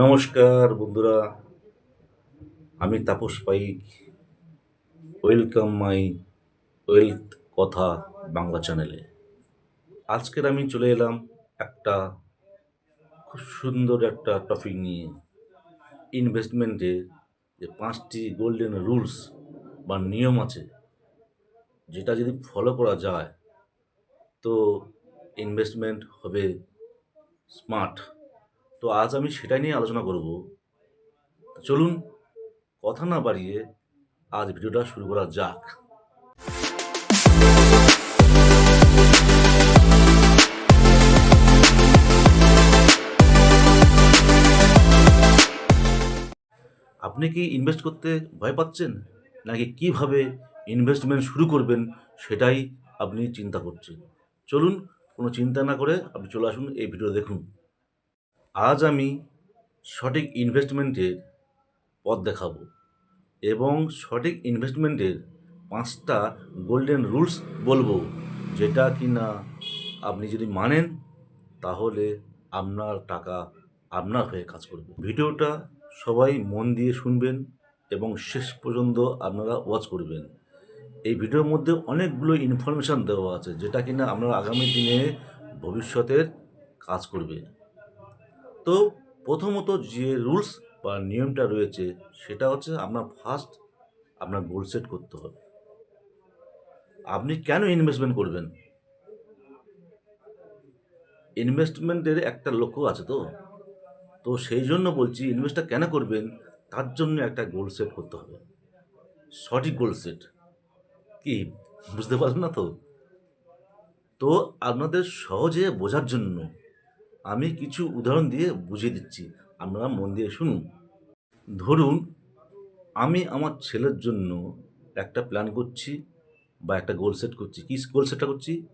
নমস্কার বন্ধুরা, আমি Tapas Paik. Welcome my wealth কথা বাংলা চ্যানেলে আজকের আমি চলে এলাম একটা খুব সুন্দর একটা টপিক নিয়ে। ইনভেস্টমেন্টের যে পাঁচটি গোল্ডেন রুলস বা নিয়ম আছে, যেটা যদি ফলো করা যায়, তো ইনভেস্টমেন্ট হবে স্মার্ট তো আজ আমি সেটাই নিয়ে আলোচনা করব। চলুন কথা না বাড়িয়ে আজ ভিডিওটা শুরু করা যাক। আপনি কি ইনভেস্ট করতে ভয় পাচ্ছেন? নাকি কীভাবে ইনভেস্টমেন্ট শুরু করবেন সেটাই আপনি চিন্তা করছেন? চলুন কোনো চিন্তা না করে আপনি চলে আসুন এই ভিডিও দেখুন। আজ আমি সঠিক ইনভেস্টমেন্টের পথ দেখাবো এবং সঠিক ইনভেস্টমেন্টের পাঁচটা গোল্ডেন রুলস বলব, যেটা কি না আপনি যদি মানেন, তাহলে আপনার টাকা আপনার হয়ে কাজ করবে। ভিডিওটা সবাই মন দিয়ে শুনবেন এবং শেষ পর্যন্ত আপনারা ওয়াচ করবেন। এই ভিডিওর মধ্যে অনেকগুলো ইনফরমেশান দেওয়া আছে, যেটা কিনা আপনার আগামী দিনে ভবিষ্যতের কাজ করবে। তো প্রথমত যে রুলস বা নিয়মটা রয়েছে, সেটা হচ্ছে আপনার ফার্স্ট আপনার গোল সেট করতে হবে। আপনি কেন ইনভেস্টমেন্ট করবেন? ইনভেস্টমেন্টের একটা লক্ষ্য আছে তো? তো সেই জন্য বলছি ইনভেস্টটা কেন করবেন? তার জন্য একটা গোল সেট করতে হবে। সঠিক গোল সেট কি? বুঝতে পারছেন না তো? তো আপনাদের সহজে বোঝার জন্য আমি কিছু উদাহরণ দিয়ে বুঝিয়ে দিচ্ছি। আপনারা মন দিয়ে শুনুন। ধরুন, আমি আমার ছেলের জন্য একটা প্ল্যান করছি বা একটা গোল সেট করছি। কী গোল সেটটা করছি?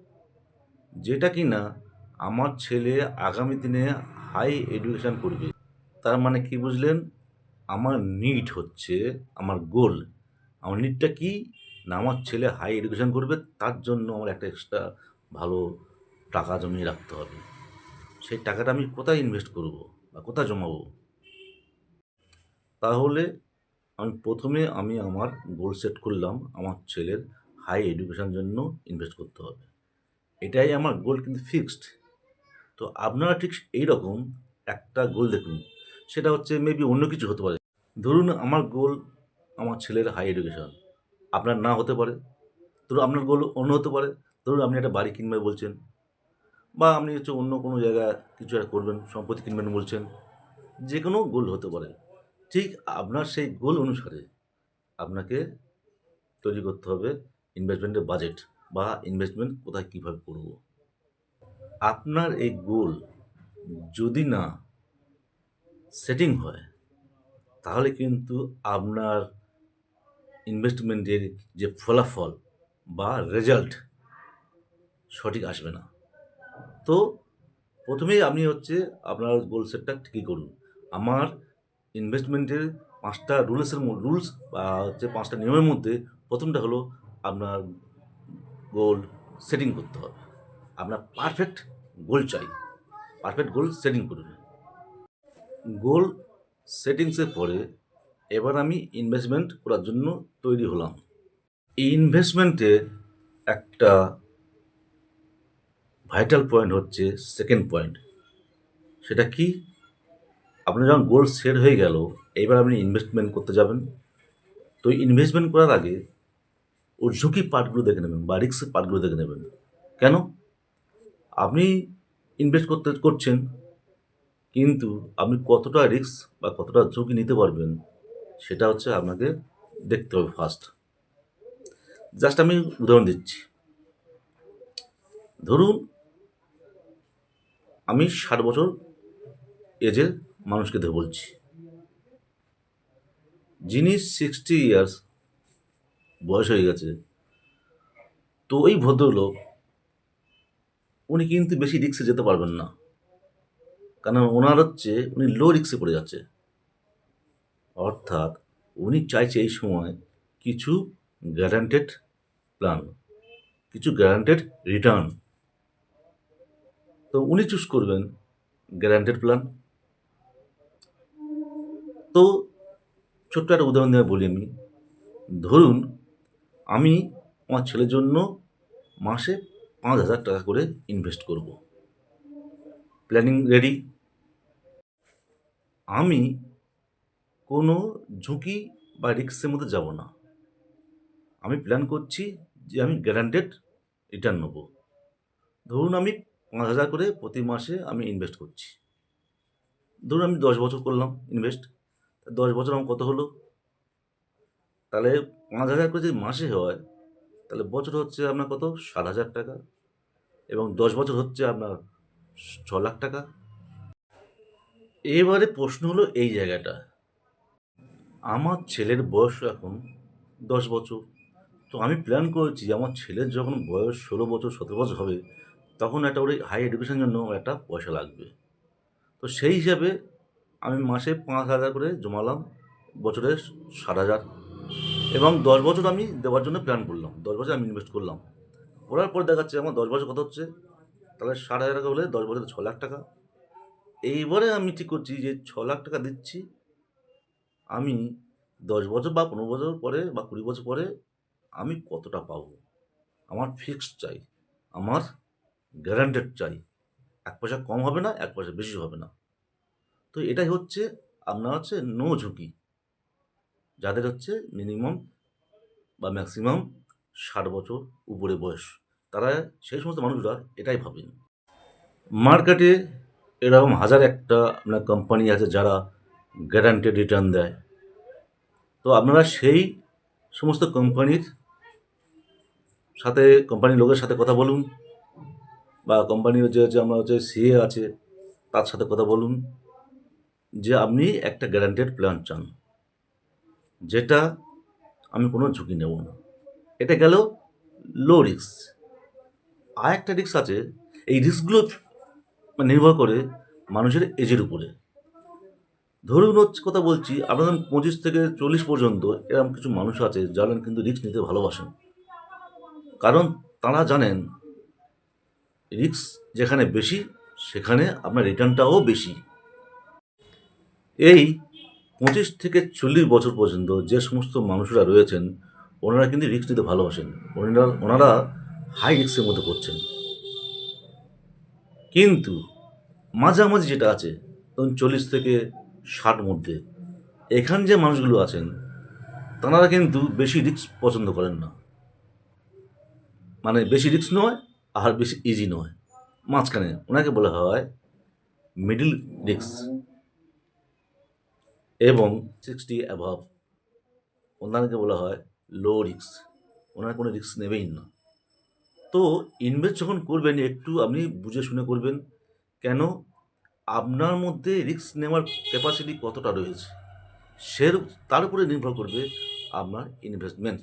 যেটা কি না, আমার ছেলে আগামী দিনে হাই এডুকেশান করবে। তার মানে কি বুঝলেন? আমার নিড হচ্ছে, আমার গোল আমার নিডটা কি? না, আমার ছেলে হাই এডুকেশান করবে, তার জন্য আমার একটা এক্সট্রা ভালো টাকা জমিয়ে রাখতে হবে। সেই টাকাটা আমি কোথায় ইনভেস্ট করব বা কোথায় জমাবো? তাহলে আমি প্রথমে আমি আমার গোল সেট করলাম আমার ছেলের হাই এডুকেশান জন্য ইনভেস্ট করতে হবে। এটাই আমার গোল কিন্তু ফিক্সড তো আপনারা ঠিক এই রকম একটা গোল দেখুন, সেটা হচ্ছে মেবি অন্য কিছু হতে পারে। ধরুন আমার গোল আমার ছেলের হাই এডুকেশান আপনার না হতে পারে। ধরুন আপনার গোল অন্য হতে পারে। ধরুন আপনি একটা বাড়ি কিনবে বলছেন বা আপনি হচ্ছে অন্য কোনো জায়গায় কিছু একটা করবেন, সম্পত্তি কিনবেন বলছেন যে কোনো গোল হতে পারে। ঠিক আপনার সেই গোল অনুসারে আপনাকে তৈরি করতে হবে ইনভেস্টমেন্টের বাজেট বা ইনভেস্টমেন্ট কোথায় কীভাবে করব। আপনার এই গোল যদি না সেটিং হয়, তাহলে কিন্তু আপনার ইনভেস্টমেন্টের যে ফলাফল বা রেজাল্ট সঠিক আসবে না। তো প্রথমেই আপনি হচ্ছে আপনার গোল সেটটা ঠিকই করুন। আমার ইনভেস্টমেন্টের পাঁচটা রুলসের রুলস বা হচ্ছে পাঁচটা নিয়মের মধ্যে প্রথমটা হলো আপনার গোল সেটিং করতে হবে। আপনার পারফেক্ট গোল চাই। পারফেক্ট গোল সেটিং করুন। গোল সেটিংসের পরে এবার আমি ইনভেস্টমেন্ট করার জন্য তৈরি হলাম। এই ইনভেস্টমেন্টে একটা ভাইটাল পয়েন্ট হচ্ছে সেকেন্ড পয়েন্ট সেটা কি? আপনি যখন গোল সেট হয়ে গেল এবার আপনি ইনভেস্টমেন্ট করতে যাবেন। তো ইনভেস্টমেন্ট করার আগে ওর ঝুঁকি পার্টগুলো দেখে নেবেন বা রিক্সের পার্টগুলো দেখে নেবেন। কেন? আপনি ইনভেস্ট করতে করছেন, কিন্তু আপনি কতটা রিস্ক বা কতটা ঝুঁকি নিতে পারবেন, সেটা হচ্ছে আপনাকে দেখতে হবে ফার্স্ট জাস্ট আমি উদাহরণ দিচ্ছি। ধরুন আমি ষাট বছর এজের মানুষকে ধরে বলছি। যিনি সিক্সটি ইয়ার্স বয়স হয়ে গেছে, তো ওই ভদ্রলোক, উনি কিন্তু বেশি রিক্সে যেতে পারবেন না। কারণ ওনার হচ্ছে, উনি লো রিক্সে পড়ে যাচ্ছে। অর্থাৎ উনি চাইছে এই সময় কিছু গ্যারান্টেড প্ল্যান কিছু গ্যারান্টেড রিটার্ন তো উনি চুজ করবেন গ্যারান্টেড প্ল্যান তো ছোট্ট একটা উদাহরণ দিয়ে বলি আমি। ধরুন, আমি আমার ছেলের জন্য মাসে পাঁচ হাজার টাকা করে ইনভেস্ট করব। প্ল্যানিং রেডি আমি কোনো ঝুঁকি বা রিস্কের মধ্যে যাব না। আমি প্ল্যান করছি যে আমি গ্যারান্টেড রিটার্ন নেব। ধরুন আমি পাঁচ হাজার করে প্রতি মাসে আমি ইনভেস্ট করছি। ধরুন আমি দশ বছর করলাম ইনভেস্ট দশ বছর আমার কত হলো? তাহলে পাঁচ হাজার করে যদি মাসে হয়, তাহলে বছর হচ্ছে আপনার কত? সাত হাজার টাকা। এবং দশ বছর হচ্ছে আপনার ছ লাখ টাকা। এবারে প্রশ্ন হলো এই জায়গাটা। আমার ছেলের বয়স এখন দশ বছর। তো আমি প্ল্যান করেছি, আমার ছেলের যখন বয়স ষোলো বছর, সতেরো বছর হবে তখন একটা ওর হাই এডুকেশনের জন্য একটা পয়সা লাগবে। তো সেই হিসাবে আমি মাসে পাঁচ হাজার করে জমালাম, বছরে ষাট হাজার। এবং দশ বছর আমি দেওয়ার জন্য প্ল্যান করলাম, দশ বছর আমি ইনভেস্ট করলাম। করার পর দেখাচ্ছে আমার দশ বছর কত হচ্ছে? তাহলে ষাট হাজার টাকা হলে দশ বছরে ছ লাখ টাকা। এইবারে আমি ঠিক করছি যে ছ লাখ টাকা দিচ্ছি। আমি দশ বছর বা পনেরো বছর পরে বা কুড়ি বছর পরে আমি কতটা পাবো? আমার ফিক্সড চাই। আমার গ্যারান্টেড চাই। এক পয়সা কম হবে না, এক পয়সা বেশি হবে না। তো এটাই হচ্ছে আপনার হচ্ছে নো ঝুঁকি। যাদের হচ্ছে মিনিমাম বা ম্যাক্সিমাম ষাট বছর উপরে বয়স, তারা সেই সমস্ত মানুষরা এটাই ভাবেন। মার্কেটে এরকম হাজার একটা আপনার কোম্পানি আছে যারা গ্যারান্টেড রিটার্ন দেয়। তো আপনারা সেই সমস্ত কোম্পানির সাথে কোম্পানির লোকের সাথে কথা বলুন। বা কোম্পানির যে যে আমরা হচ্ছে সিএ আছে, তার সাথে কথা বলুন, যে আপনি একটা গ্যারান্টেড প্ল্যান চান, যেটা আমি কোনো ঝুঁকি নেব না। এটা গেল লো রিস্ক আর একটা রিস্ক আছে, এই রিস্কগুলো নির্ভর করে মানুষের এজের উপরে। ধরুন হচ্ছে কথা বলছি আপনাদের পঁচিশ থেকে চল্লিশ পর্যন্ত এরকম কিছু মানুষ আছে, যারা কিন্তু রিস্ক নিতে ভালোবাসেন। কারণ তারা জানেন রিস্ক যেখানে বেশি, সেখানে আপনার রিটার্নটাও বেশি। এই পঁচিশ থেকে চল্লিশ বছর পর্যন্ত যে সমস্ত মানুষরা রয়েছেন, ওনারা কিন্তু রিস্ক নিতে ভালোবাসেন। ওনারা ওনারা হাই রিস্কের মধ্যে করছেন কিন্তু মাঝামাঝি যেটা আছে, ধরুন চল্লিশ থেকে ষাট মধ্যে, এখান যে মানুষগুলো আছেন, তাঁরা কিন্তু বেশি রিস্ক পছন্দ করেন না। মানে বেশি রিস্ক নয় আর বেশি ইজি নয়। মাঝখানে ওনাকে বলা হয় মিডিল রিস্ক এবং সিক্সটি অ্যাভাব ওনাকে বলা হয় লো রিস্ক ওনার কোনো রিস্ক নেবেই না। তো ইনভেস্ট যখন করবেন, একটু আপনি বুঝে শুনে করবেন কেন আপনার মধ্যে রিস্ক নেওয়ার ক্যাপাসিটি কতটা রয়েছে সে তার উপরে নির্ভর করবে আপনার ইনভেস্টমেন্ট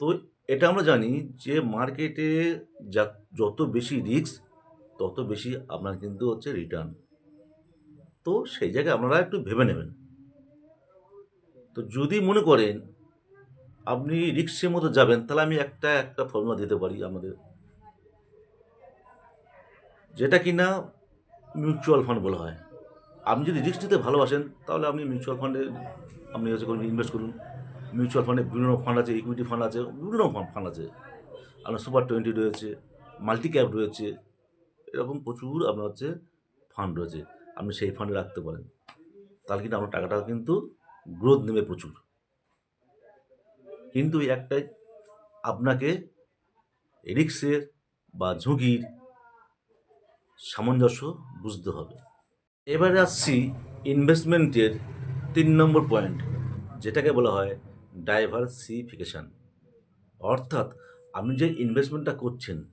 তো এটা আমরা জানি যে মার্কেটে যা, যত বেশি রিস্ক তত বেশি আপনার কিন্তু হচ্ছে রিটার্ন তো সেই জায়গায় আপনারা একটু ভেবে নেবেন। তো যদি মনে করেন আপনি রিক্সের মতো যাবেন, তাহলে আমি একটা একটা ফর্মুলা দিতে পারি আমাদের। যেটা কি না মিউচুয়াল ফান্ড বলা হয়। আপনি যদি রিস্ক নিতে ভালোবাসেন, তাহলে আপনি মিউচুয়াল ফান্ডে আপনি হচ্ছে ইনভেস্ট করুন। মিউচুয়াল ফান্ডে বিভিন্ন ফান্ড আছে ইকুইটি ফান্ড আছে, বিভিন্ন ফান্ড ফান্ড আছে। আপনার সুপার টোয়েন্টি রয়েছে মাল্টি ক্যাপ রয়েছে, এরকম প্রচুর আপনার হচ্ছে ফান্ড রয়েছে, আপনি সেই ফান্ডে রাখতে পারেন। তাহলে কিন্তু আপনার টাকাটা কিন্তু গ্রোথ নেবে প্রচুর। কিন্তু একটাই, আপনাকে রিক্সের বা ঝুঁকির সামঞ্জস্য বুঝতে হবে। এবারে আসছি ইনভেস্টমেন্টের তিন নম্বর পয়েন্ট যেটাকে বলা হয় ডাইভার্সিফিকেশান অর্থাৎ আপনি যে ইনভেস্টমেন্টটা করছেন,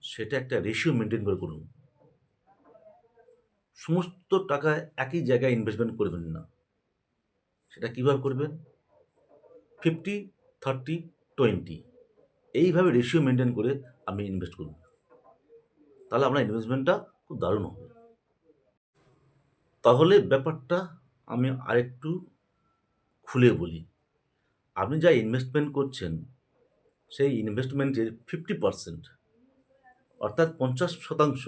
সেটা একটা রেশিও মেনটেন করে করুন। সমস্ত টাকা একই জায়গায় ইনভেস্টমেন্ট করবেন না। সেটা কীভাবে করবেন? ফিফটি থার্টি টোয়েন্টি এইভাবে রেশিও মেনটেন করে আপনি ইনভেস্ট করুন। তাহলে আপনার ইনভেস্টমেন্টটা খুব দারুণ হবে। তাহলে ব্যাপারটা আমি আরেকটু খুলে বলি। আপনি যা ইনভেস্টমেন্ট করছেন, সেই ইনভেস্টমেন্টের ফিফটি পারসেন্ট অর্থাৎ পঞ্চাশ শতাংশ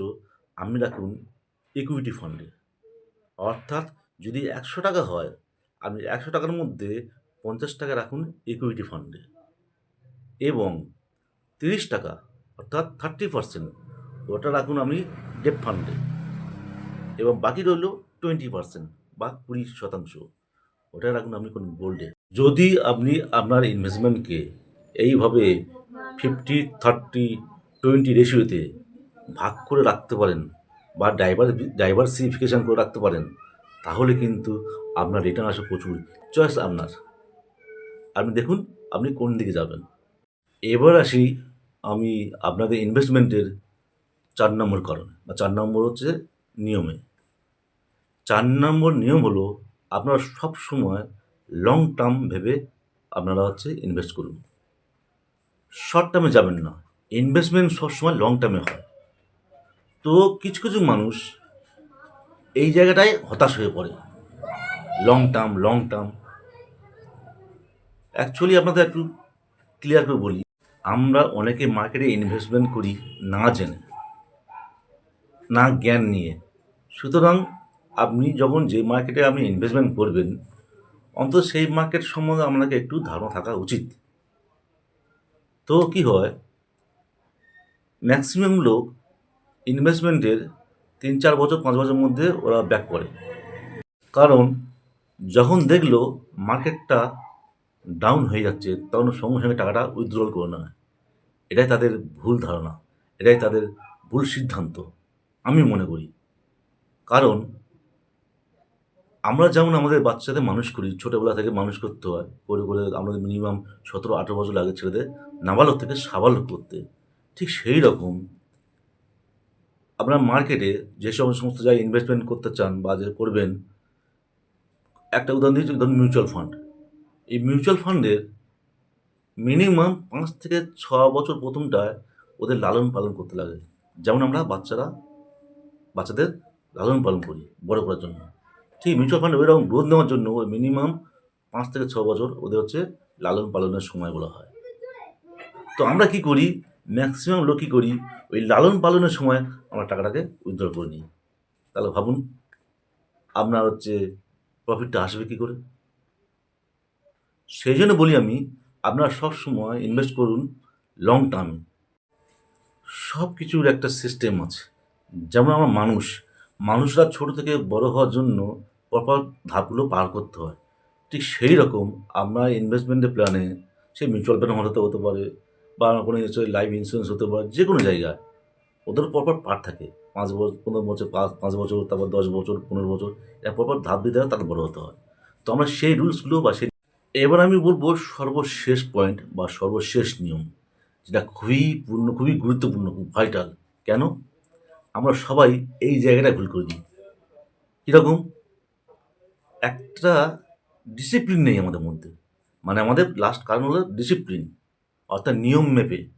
আপনি রাখুন ইকুইটি ফান্ডে অর্থাৎ যদি একশো টাকা হয়, আপনি একশো টাকার মধ্যে পঞ্চাশ টাকা রাখুন ইকুইটি ফান্ডে এবং তিরিশ টাকা, অর্থাৎ থার্টি পার্সেন্ট ওটা রাখুন আপনি ডেপ ফান্ডে এবং বাকি রইল টোয়েন্টি পার্সেন্ট বা কুড়ি শতাংশ, ওটা রাখুন আপনি কোন গোল্ডে যদি আপনি আপনার ইনভেস্টমেন্টকে এইভাবে ফিফটি থার্টি টোয়েন্টি রেশিওতে ভাগ করে রাখতে পারেন বা ডাইভার ডাইভার্সিফিকেশান করে রাখতে পারেন, তাহলে কিন্তু আপনার রিটার্ন আসে প্রচুর চয়েস আপনার। আপনি দেখুন, আপনি কোন দিকে যাবেন। এবার আসি আমি আপনাদের ইনভেস্টমেন্টের চার নম্বর কারণ, বা চার নম্বর হচ্ছে নিয়মে। চার নম্বর নিয়ম হলো আপনারা সব সময় লং টার্ম ভেবে আপনারা হচ্ছে ইনভেস্ট করুন। শর্ট টার্মে যাবেন না। ইনভেস্টমেন্ট সবসময় লং টার্মে হয়। তো কিছু কিছু মানুষ এই জায়গাটায় হতাশ হয়ে পড়ে। Long term long term actually আপনাদের একটু ক্লিয়ার করে বলি, আমরা অনেকে মার্কেটে ইনভেস্টমেন্ট করি না জেনে, না জ্ঞান নিয়ে। সুতরাং আপনি যখন যে মার্কেটে আপনি ইনভেস্টমেন্ট করবেন অন্তত সেই মার্কেট সম্বন্ধে আপনাকে একটু ধারণা থাকা উচিত। তো কি হয়? ম্যাক্সিমাম লোক ইনভেস্টমেন্টের তিন, চার বছর, পাঁচ বছরের মধ্যে ওরা ব্যাক করে। কারণ যখন দেখল মার্কেটটা ডাউন হয়ে যাচ্ছে, তখন সঙ্গে সঙ্গে টাকাটা উইথড্রল করে নেয়। এটাই তাদের ভুল ধারণা, এটাই তাদের ভুল সিদ্ধান্ত, আমি মনে করি। কারণ আমরা যেমন আমাদের বাচ্চাদের মানুষ করি, ছোটোবেলা থেকে মানুষ করতে হয়, করে করে আমাদের মিনিমাম সতেরো, আঠেরো বছর লাগে ছেলেদের নাবালক থেকে সাবালক করতে। ঠিক সেই রকম আপনার মার্কেটে যে সমস্ত জায়গায় ইনভেস্টমেন্ট করতে চান বা যে করবেন, একটা উদাহরণ দিয়েছি ধরুন মিউচুয়াল ফান্ড এই মিউচুয়াল ফান্ডের মিনিমাম পাঁচ থেকে ছ বছর প্রথমটায় ওদের লালন পালন করতে লাগে। যেমন আমরা বাচ্চারা, বাচ্চাদের লালন পালন করি বড় করার জন্য। ঠিক মিউচুয়াল ফান্ড ওইরকম গ্রোথ নেওয়ার জন্য ওই মিনিমাম পাঁচ থেকে ছ বছর ওদের হচ্ছে লালন পালনের সময় বলা হয়। তো আমরা কি করি? ম্যাক্সিমাম লোক কী করি? ওই লালন পালনের সময় আমরা টাকাটাকে উইথড্র করে নিই। তাহলে ভাবুন, আপনার হচ্ছে প্রফিটটা আসবে কী করে? সেই জন্য বলি আমি, আপনারা সব সময় ইনভেস্ট করুন লং টার্মে সব কিছুর একটা সিস্টেম আছে। যেমন আমরা মানুষ, মানুষরা ছোট থেকে বড় হওয়ার জন্য পরপর ধাপগুলো পার করতে হয়। ঠিক সেই রকম আমরা ইনভেস্টমেন্টের প্ল্যানে সে মিউচুয়াল ফান্ড হতে হতে পারে বা কোনো লাইফ ইন্স্যুরেন্স হতে পারে যে কোনো জায়গায়। ওদের পরপর পার থাকে। পাঁচ বছর পনেরো বছর, পাঁচ পাঁচ বছর, তারপর দশ বছর, পনেরো বছর, এর পরপর ধাপ দিতে হয়, তারপর বড় হতে হয়। তো আমরা সেই রুলসগুলো বা সেই এবার আমি বলব সর্বশেষ পয়েন্ট বা সর্বশেষ নিয়ম, যেটা খুবই পূর্ণ, খুবই গুরুত্বপূর্ণ, খুব ভাইটাল কেন? আমরা সবাই এই জায়গাটা ভুল করে দিই কীরকম? একটা ডিসিপ্লিন নেই আমাদের মধ্যে। মানে আমাদের লাস্ট কারণ হলো ডিসিপ্লিন অর্থাৎ নিয়ম মেপে।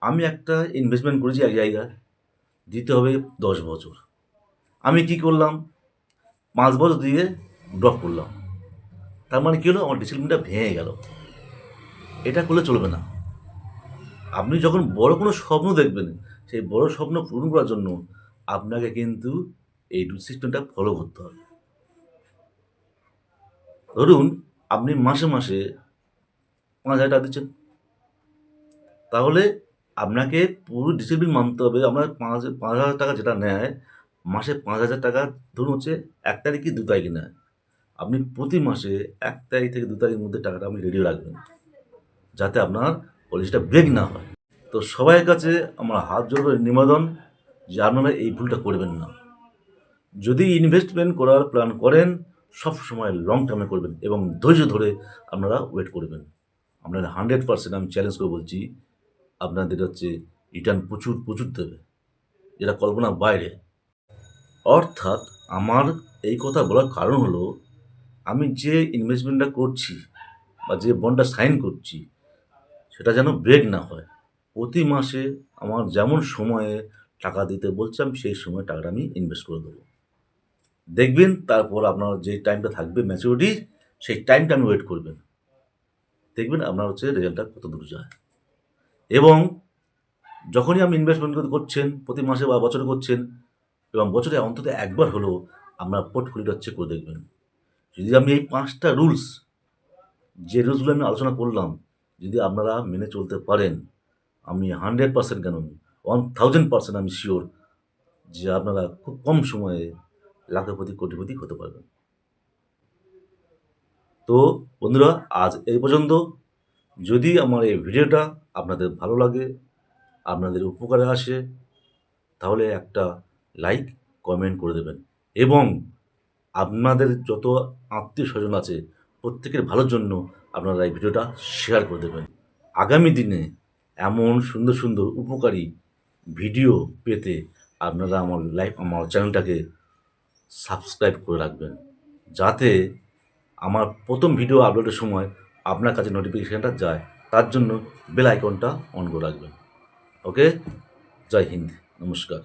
আমি একটা ইনভেস্টমেন্ট করেছি এক জায়গায়, দিতে হবে দশ বছর। আমি কি করলাম? পাঁচ বছর দিয়ে ড্রপ করলাম। তার মানে কী হলো? আমার ডিসিপ্লিনটা ভেঙে গেল। এটা করলে চলবে না। আপনি যখন বড় কোনো স্বপ্ন দেখবেন, সেই বড় স্বপ্ন পূরণ করার জন্য আপনাকে কিন্তু এই সিস্টেমটা ফলো করতে হবে। ধরুন আপনি মাসে মাসে পাঁচ হাজার টাকা দিচ্ছেন। তাহলে আপনাকে পুরো ডিসিপ্লিন মানতে হবে। আপনার পাঁচ পাঁচ হাজার টাকা যেটা নেয়, মাসে পাঁচ হাজার টাকা, ধরুন হচ্ছে এক তারিখ দু তারিখে নেয়। আপনি প্রতি মাসে এক তারিখ থেকে দু তারিখের মধ্যে টাকাটা আপনি রেডি রাখবেন, যাতে আপনার পলিসিটা ব্রেক না হয়। তো সবাইয়ের কাছে আমার হাত জোর নিবেদন যে আপনারা এই ভুলটা করবেন না। যদি ইনভেস্টমেন্ট করার প্ল্যান করেন সব সময় লং টার্মে করবেন এবং ধৈর্য ধরে আপনারা ওয়েট করবেন। আপনারা হান্ড্রেড পার্সেন্ট আমি চ্যালেঞ্জ করে বলছি, আপনাদের হচ্ছে রিটার্ন প্রচুর প্রচুর দেবে। যেটা কল্পনা বাইরে। অর্থাৎ আমার এই কথা বলার কারণ হলো, আমি যে ইনভেস্টমেন্টটা করছি বা যে বন্ডটা সাইন করছি, সেটা যেন ব্রেক না হয়। প্রতি মাসে আমার যেমন সময়ে টাকা দিতে বলছে, আমি সেই সময় টাকাটা আমি ইনভেস্ট করে দেবো। দেখবেন, তারপর আপনার যে টাইমটা থাকবে ম্যাচুরিটি সেই টাইমটা আপনি ওয়েট করবেন। দেখবেন আপনার হচ্ছে রেজাল্টটা কত দূর যায়। এবং যখনই আপনি ইনভেস্টমেন্ট করছেন, প্রতি মাসে বা বছরে করছেন, এবং বছরে অন্তত একবার হলেও আপনার পোর্টফোলিওটা চেক করে দেখবেন। যদি আপনি এই পাঁচটা রুলস যে রুলসগুলো আমি আলোচনা করলাম, যদি আপনারা মেনে চলতে পারেন, আমি হান্ড্রেড পার্সেন্ট কেন ওয়ান থাউজেন্ড পার্সেন্ট আমি শিওর যে আপনারা খুব কম সময়ে লাখপতি কোটিপতি হতে পারবেন। তো বন্ধুরা, আজ এই পর্যন্ত। যদি আমার এই ভিডিওটা আপনাদের ভালো লাগে, আপনাদের উপকারে আসে, তাহলে একটা লাইক কমেন্ট করে দেবেন। এবং আপনাদের যত আত্মীয় স্বজন আছে, প্রত্যেকের ভালোর জন্য আপনারা এই ভিডিওটা শেয়ার করে দেবেন। আগামী দিনে এমন সুন্দর সুন্দর, উপকারী ভিডিও পেতে আপনারা আমার লাইভ আমার চ্যানেলটাকে সাবস্ক্রাইব করে রাখবেন। যাতে আমার প্রথম ভিডিও আপলোডের সময় আপনার কাছে নোটিফিকেশানটা যায়, তার জন্য বেল আইকনটা অন করে রাখবেন। ওকে জয় হিন্দ। নমস্কার।